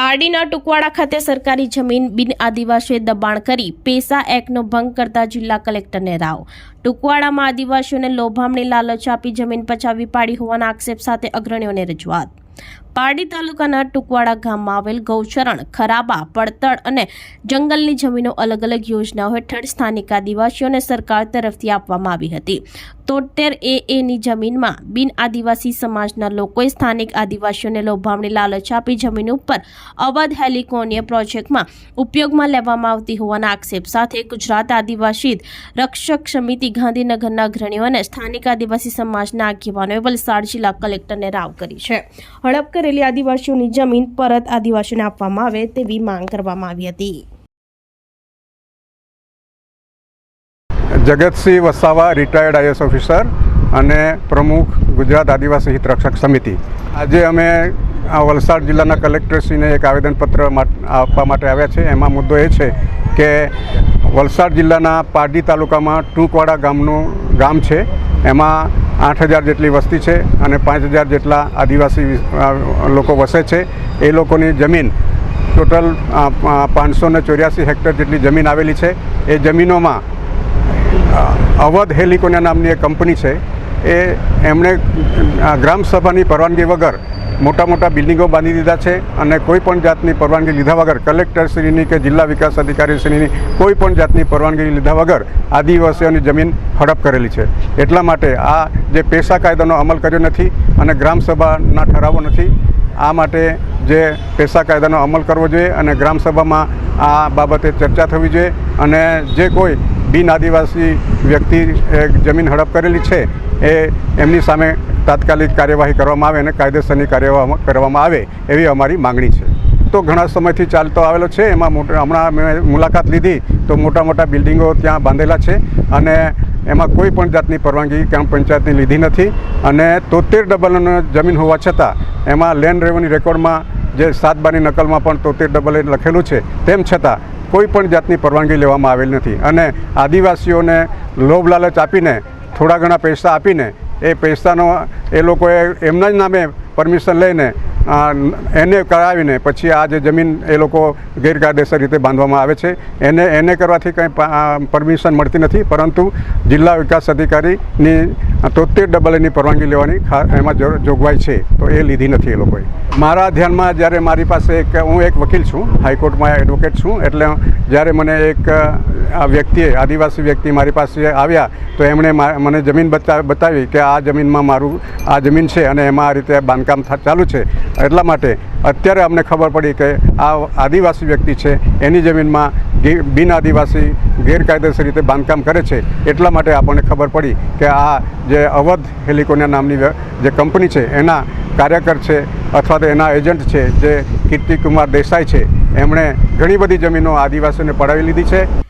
પારડીના ટુકવાડા ખાતે સરકારી જમીન બિન આદિવાસીઓએ દબાણ કરી પેસા એક્ટનો ભંગ કરતા જિલ્લા કલેક્ટરને રાવ. ટુકવાડામાં આદિવાસીઓને લોભામણી લાલચ આપી જમીન પચાવી પાડી હોવાના આક્ષેપ સાથે અગ્રણીઓને રજૂઆત. પારડી તાલુકાના ટુકવાડા ગામમાં આવેલ ગૌચરણ, ખરાબા પડતળ અને જંગલની જમીનો અલગ અલગ યોજનાઓ હેઠળ સ્થાનિક આદિવાસીઓને સરકાર તરફથી આપવામાં આવી હતી. તોતેર એ એની જમીનમાં બિન આદિવાસી સમાજના લોકોએ સ્થાનિક આદિવાસીઓને લોભામણી લાલચ આપી જમીન ઉપર અવધ હેલિકોનિય પ્રોજેક્ટમાં ઉપયોગમાં લેવામાં આવતી હોવાના આક્ષેપ સાથે ગુજરાત આદિવાસી રક્ષક સમિતિ ગાંધીનગરના અગ્રણીઓ અને સ્થાનિક આદિવાસી સમાજના આગેવાનોએ વલસાડ જિલ્લા કલેક્ટરને રાવ કરી છે. હડપ કરેલી આદિવાસીઓની જમીન પરત આદિવાસીઓને આપવામાં આવે તેવી માંગ કરવામાં આવી હતી. Jagatsinh Vasava retired IAS officer અને પ્રમુખ ગુજરાત આદિવાસી હિત રક્ષક સમિતિ. આજે અમે આ વલસાડ જિલ્લાના કલેક્ટરશ્રીને એક આવેદનપત્ર આપવા માટે આવ્યા છે. એમાં મુદ્દો એ છે કે વલસાડ જિલ્લાના પારડી તાલુકામાં ટૂંકવાડા ગામનું, ગામ છે. એમાં આઠ હજાર જેટલી વસ્તી છે અને પાંચ હજાર જેટલા આદિવાસી લોકો વસે છે. એ લોકોની જમીન ટોટલ પાંચસો ને ચોર્યાસી હેક્ટર જેટલી જમીન આવેલી છે. એ જમીનોમાં અવધ હેલિકોના નામની એક કંપની છે. એ એમણે ગ્રામસભાની પરવાનગી વગર મોટા મોટા બિલ્ડિંગો બાંધી દીધા છે અને કોઈ પણ જાતની પરવાનગી લીધા વગર કલેક્ટરશ્રીની કે જિલ્લા વિકાસ અધિકારીશ્રીની કોઈ પણ જાતની પરવાનગી લીધા વગર આદિવાસીઓની જમીન હડપ કરેલી છે. એટલા માટે આ જે પેશા કાયદાનો અમલ કર્યો નથી અને ગ્રામસભાના ઠરાવો નથી, આ માટે જે પેશા કાયદાનો અમલ કરવો જોઈએ અને ગ્રામસભામાં આ બાબતે ચર્ચા થવી જોઈએ અને જે કોઈ બિન આદિવાસી વ્યક્તિ જમીન હડપ કરેલી છે એ એમની સામે તાત્કાલિક કાર્યવાહી કરવામાં આવે અને કાયદેસરની કાર્યવાહી કરવામાં આવે એવી અમારી માંગણી છે. તો ઘણા સમયથી ચાલતો આવેલો છે, એમાં મોટા હમણાં મેં મુલાકાત લીધી તો મોટા મોટા બિલ્ડિંગો ત્યાં બાંધેલા છે અને એમાં કોઈ પણ જાતની પરવાનગી ગ્રામ પંચાયતની લીધી નથી અને તોતેર ડબલ જમીન હોવા છતાં એમાં લેન્ડ રેવન્યુ રેકોર્ડમાં જે સાત બારની નકલમાં પણ તોતેર ડબલ લખેલું છે, તેમ છતાં કોઈ પણ જાતની પરવાનગી લેવામાં આવેલ નથી અને આદિવાસીઓને લોભ લાલચ આપીને થોડા ઘણા પૈસા આપીને એ પૈસાનો એ લોકોએ એમના જ નામે પરમિશન લઈને એને કરાવીને પછી આ જે જમીન એ લોકો ગેરકાયદેસર રીતે બાંધવામાં આવે છે. એને એને કરવાથી કંઈ પરમિશન મળતી નથી. પરંતુ જિલ્લા વિકાસ અધિકારીની તોતેર ડબલ એની પરવાનગી લેવાની એમાં જોગવાઈ છે. તો એ લીધી નથી એ લોકોએ. મારા ધ્યાનમાં જ્યારે મારી પાસે એક, હું એક વકીલ છું, હાઈકોર્ટમાં એડવોકેટ છું. એટલે જ્યારે મને એક આ વ્યક્તિએ આદિવાસી વ્યક્તિ મારી પાસે આવ્યા તો એમણે મને જમીન બતા, બતાવી કે આ જમીનમાં મારું, આ જમીન છે અને એમાં આ રીતે બાંધકામ ચાલુ છે. એટલા માટે અત્યારે અમને ખબર પડી કે આ આદિવાસી વ્યક્તિ છે, એની જમીનમાં બિન આદિવાસી ગેરકાયદેસર રીતે બાંધકામ કરે છે. એટલા માટે આપણને ખબર પડી કે આ જે અવધ હેલિકોનિયા નામની જે કંપની છે, એના કાર્યકર છે અથવા તો એના એજન્ટ છે, જે કીર્તિકુમાર દેસાઈ છે, એમણે ઘણી બધી જમીનો આદિવાસીઓને પડાવી લીધી છે.